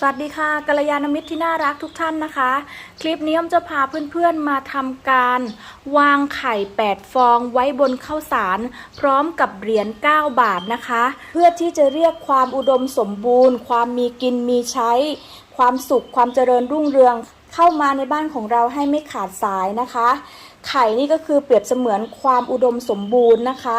สวัสดีค่ะกัลยาณมิตรที่น่ารักทุกท่านนะคะ คลิปนี้อ้อมจะพาเพื่อนๆมาทำการวางไข่ 8 ฟองไว้บนข้าวสาร พร้อมกับเหรียญ9บาทนะคะ เพื่อที่จะเรียกความอุดมสมบูรณ์ ความมีกินมีใช้ ความสุขความเจริญรุ่งเรือง เข้ามาในบ้านของเราให้ไม่ขาดสายนะคะ ไข่นี่ก็คือเปรียบเสมือนความอุดมสมบูรณ์นะคะ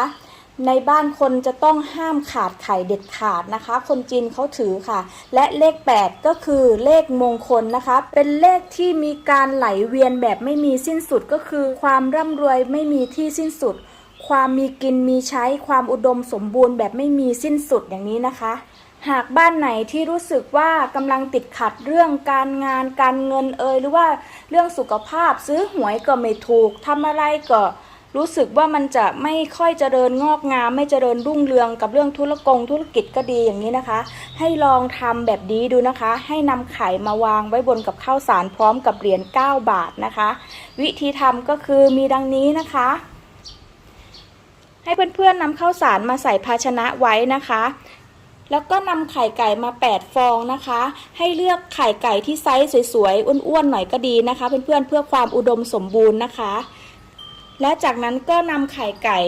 ในบ้านคนจะต้องห้ามขาดไข่เด็ดขาดนะคะ คนจีนเขาถือค่ะ และเลข 8 ก็คือเลขมงคลนะคะ เป็นเลขที่มีการไหลเวียนแบบไม่มีสิ้นสุดก็คือ ความร่ำรวยไม่มีที่สิ้นสุด ความมีกินมีใช้ความอุดมสมบูรณ์แบบไม่มีสิ้นสุดอย่างนี้นะคะ หากบ้านไหนที่รู้สึกว่ากำลังติดขัดเรื่องการงานการเงินเอ่ยหรือว่าเรื่องสุขภาพซื้อหวยก็ไม่ถูกทำอะไรก็ รู้สึกว่ามันจะไม่ค่อยเจริญงอกงาม ไม่เจริญรุ่งเรืองกับเรื่องธุรกงธุรกิจก็ดีอย่างนี้นะคะ ให้ลองทำแบบนี้ดูนะคะ ให้นำไข่มาวางไว้บนกับข้าวสารพร้อมกับเหรียญ9บาทนะคะ วิธีทำก็คือมีดังนี้นะคะ ให้เพื่อนๆนำข้าวสารมาใส่ภาชนะไว้นะคะแล้วก็นำไข่ไก่มา 8 ฟองนะคะ ให้เลือกไข่ไก่ที่ไซส์สวยๆ อ้วนๆ หน่อยก็ดีนะคะ เพื่อนๆเพื่อความอุดมสมบูรณ์นะคะ และจากนั้นก็นำไข่ไก่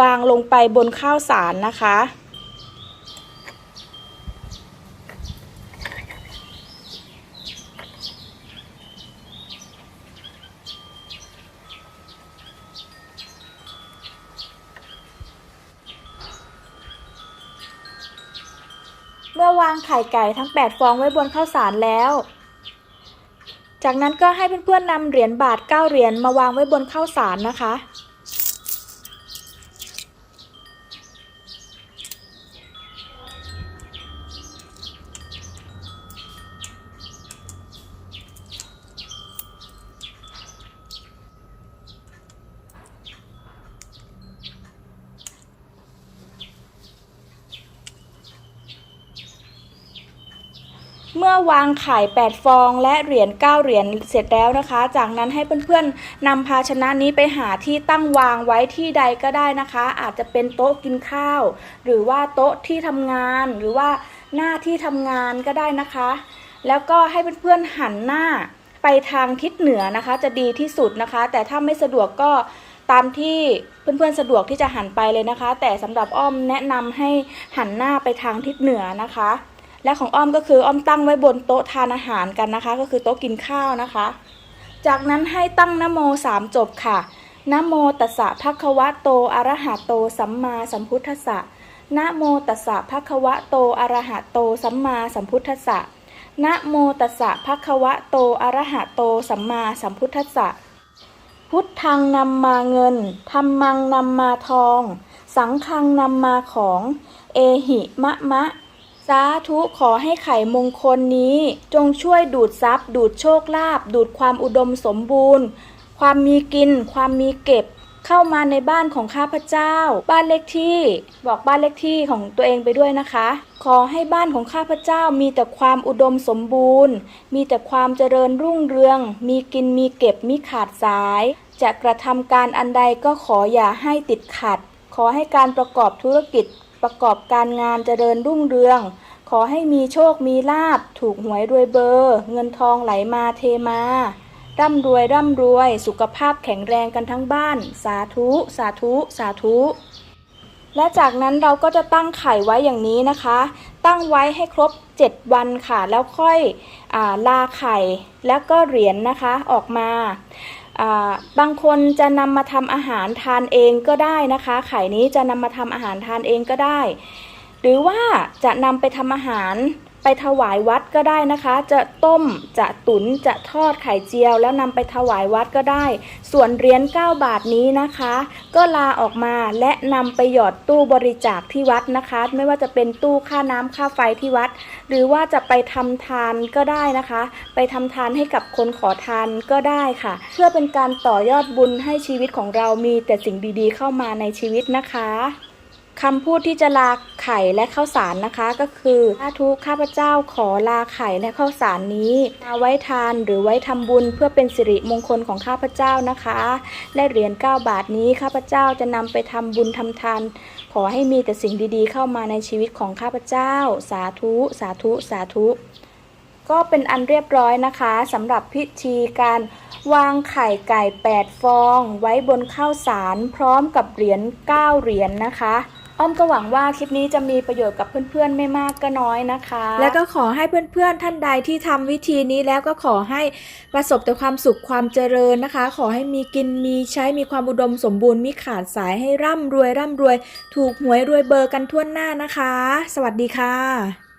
วางลงไปบนข้าวสารนะคะ เมื่อวางไข่ไก่ทั้ง 8 ฟองไว้บนข้าวสารแล้ว จากนั้นก็ให้เพื่อนๆนำเหรียญบาท 9 เหรียญมาวางไว้บนข้าวสารนะคะ เมื่อวางไข่8ฟองและเหรียญ9เหรียญเสร็จแล้วนะคะ จากนั้นให้เพื่อนๆนำภาชนะนี้ไปหาที่ตั้งวางไว้ที่ใดก็ได้นะคะ อาจจะเป็นโต๊ะกินข้าว หรือว่าโต๊ะที่ทำงานหรือว่าหน้าที่ทำงานก็ได้นะคะ แล้วก็ให้เพื่อนๆหันหน้าไปทางทิศเหนือนะคะ จะดีที่สุดนะคะ แต่ถ้าไม่สะดวกก็ตามที่เพื่อนๆสะดวกที่จะหันไปเลยนะคะ แต่สำหรับอ้อมแนะนำให้หันหน้าไปทางทิศเหนือนะคะ และของอ้อมก็คืออ้อมตั้งไว้บนโต๊ะทานอาหารกันนะคะ ก็คือโต๊ะกินข้าวนะคะ จากนั้นให้ตั้งนโมสามจบค่ะนโมตัสสะภะคะวะโตอะระหะโตสัมมาสัมพุทธัสสะนะโมตัสสะภะคะวะโตอะระหะโตสัมมาสัมพุทธัสสะนะโมตัสสะภะคะวะโตอะระหะโตสัมมาสัมพุทธัสสะ พุทธังนำมาเงินธรรมังนำมาทอง สังฆังนำมาของ เอหิมะมะ สาธุขอให้ไข่มงคลนี้ จงช่วยดูดซับดูดโชคลาภดูดความอุดมสมบูรณ์ ความมีกิน ความมีเก็บ เข้ามาในบ้านของข้าพเจ้า บ้านเลขที่ บอกบ้านเลขที่ของตัวเองไปด้วยนะคะ ขอให้บ้านของข้าพเจ้ามีแต่ความอุดมสมบูรณ์ มีแต่ความเจริญรุ่งเรือง มีกินมีเก็บมิขาดสาย จะกระทำการอันใดก็ขออย่าให้ติดขัด ขอให้การประกอบธุรกิจ ประกอบการงานเจริญรุ่งเรือง ขอให้มีโชคมีลาบ ถูกหวยรวยเบอร์ เงินทองไหลมาเทมา ร่ำรวยร่ำรวย สุขภาพแข็งแรงกันทั้งบ้าน สาธุ สาธุ สาธุและจากนั้นเราก็จะตั้งไข่ไว้อย่างนี้นะคะ ตั้งไว้ให้ครบ 7 วันค่ะ แล้วค่อยอาลาไข่แล้วก็เหรียญนนะคะออกมา บางคนจะนำมาทำอาหารทานเองก็ได้นะคะ ไข่นี้จะนำมาทำอาหารทานเองก็ได้ หรือว่าจะนำไปทำอาหาร ไปถวายวัดก็ได้นะคะ จะต้มจะตุนจะทอดไข่เจียว แล้วนำไปถวายวัดก็ได้ ส่วนเหรียญ9บาทนี้นะคะ ก็ลาออกมาและนำไปหยอดตู้บริจาคที่วัดนะคะ ไม่ว่าจะเป็นตู้ค่าน้ำค่าไฟที่วัด หรือว่าจะไปทำทานก็ได้นะคะ ไปทำทานให้กับคนขอทานก็ได้ค่ะ เพื่อเป็นการต่อยอดบุญให้ชีวิตของเรามีแต่สิ่งดีๆ เข้ามาในชีวิตนะคะ คำพูดที่จะลาไข่และข้าวสารนะคะ ก็คือสาธุข้าพเจ้าขอลาไข่และข้าวสารนี้มาไว้ทานหรือไว้ทำบุญเพื่อเป็นสิริมงคลของข้าพเจ้านะคะ และเหรียญ9บาทนี้ข้าพเจ้าจะนำไปทำบุญทำทาน ขอให้มีแต่สิ่งดีๆ เข้ามาในชีวิตของข้าพเจ้า สาธุ สาธุ สาธุ ก็เป็นอันเรียบร้อยนะคะสำหรับพิธีการวางไข่ไก่ 8 ฟอง ไว้บนข้าวสารพร้อมกับเหรียญ9เหรียญนะคะ อ้อมก็หวังว่าคลิปนี้จะมีประโยชน์กับเพื่อนๆไม่มากก็น้อยนะคะ และก็ขอให้เพื่อนๆท่านใดที่ทำวิธีนี้แล้วก็ขอให้ประสบแต่ความสุขความเจริญนะคะ ขอให้มีกินมีใช้มีความอุดมสมบูรณ์มีขาดสายให้ร่ำรวยร่ำรวย ถูกหวยรวยเบอร์กันทั่วหน้านะคะ สวัสดีค่ะ